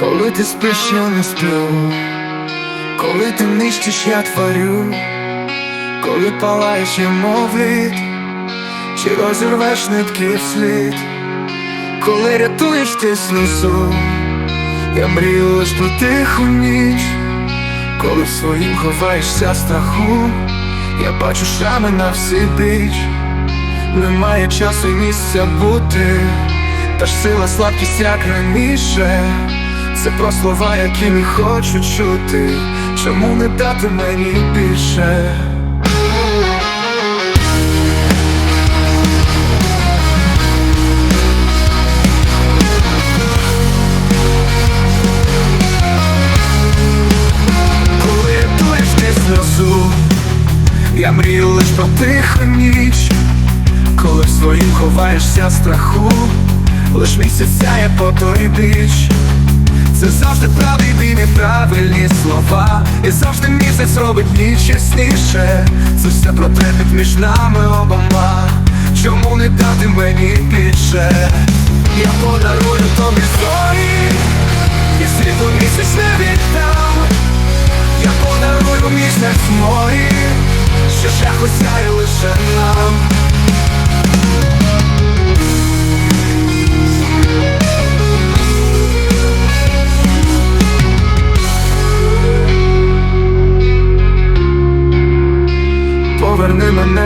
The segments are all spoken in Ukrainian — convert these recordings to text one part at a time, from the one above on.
Коли ти спиш, я не сплю, коли ти нищиш, я творю, коли палаєш, я мовить, чи розірвеш нитки вслід, коли рятуєш ти снусу, я мрію лиш про тиху ніч, коли в своїм ховаєшся страху, я бачу шрами на всі біч, немає часу і місця бути. Та ж сила слабкість, як раніше, це про слова, які не хочу чути. Чому не дати мені більше? Коли рятуєш ти сльозу, я мрію лиш про тиху ніч. Коли в своїм ховаєшся страху, лиш місяць сяє по той біч Це завжди правильні неправильні слова. І завжди місяць робить ніч ясніше Це все про між нами обома. Чому не дати мені більше? Я подарую тобі зорі І світло місяць не віддам. Я подарую місяць морі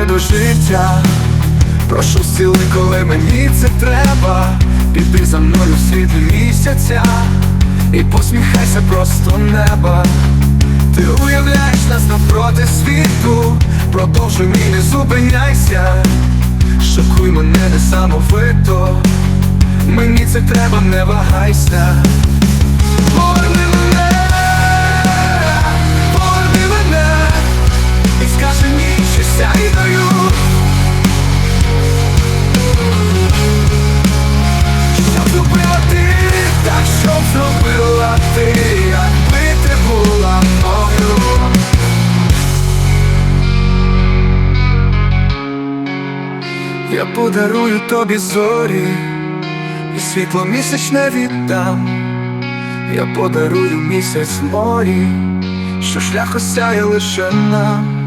до життя, прошу сили, коли мені це треба. Піди за мною в світлі місяця і посміхайся просто неба. Ти уявляєш нас навпроти світу, продовжуй мій, не зупиняйся, шокуй мене несамовито, мені це треба, не вагайся. Поверни Я подарую тобі зорі, і світло місячне віддам. Я подарую місяць морі, що шлях осяє лише нам.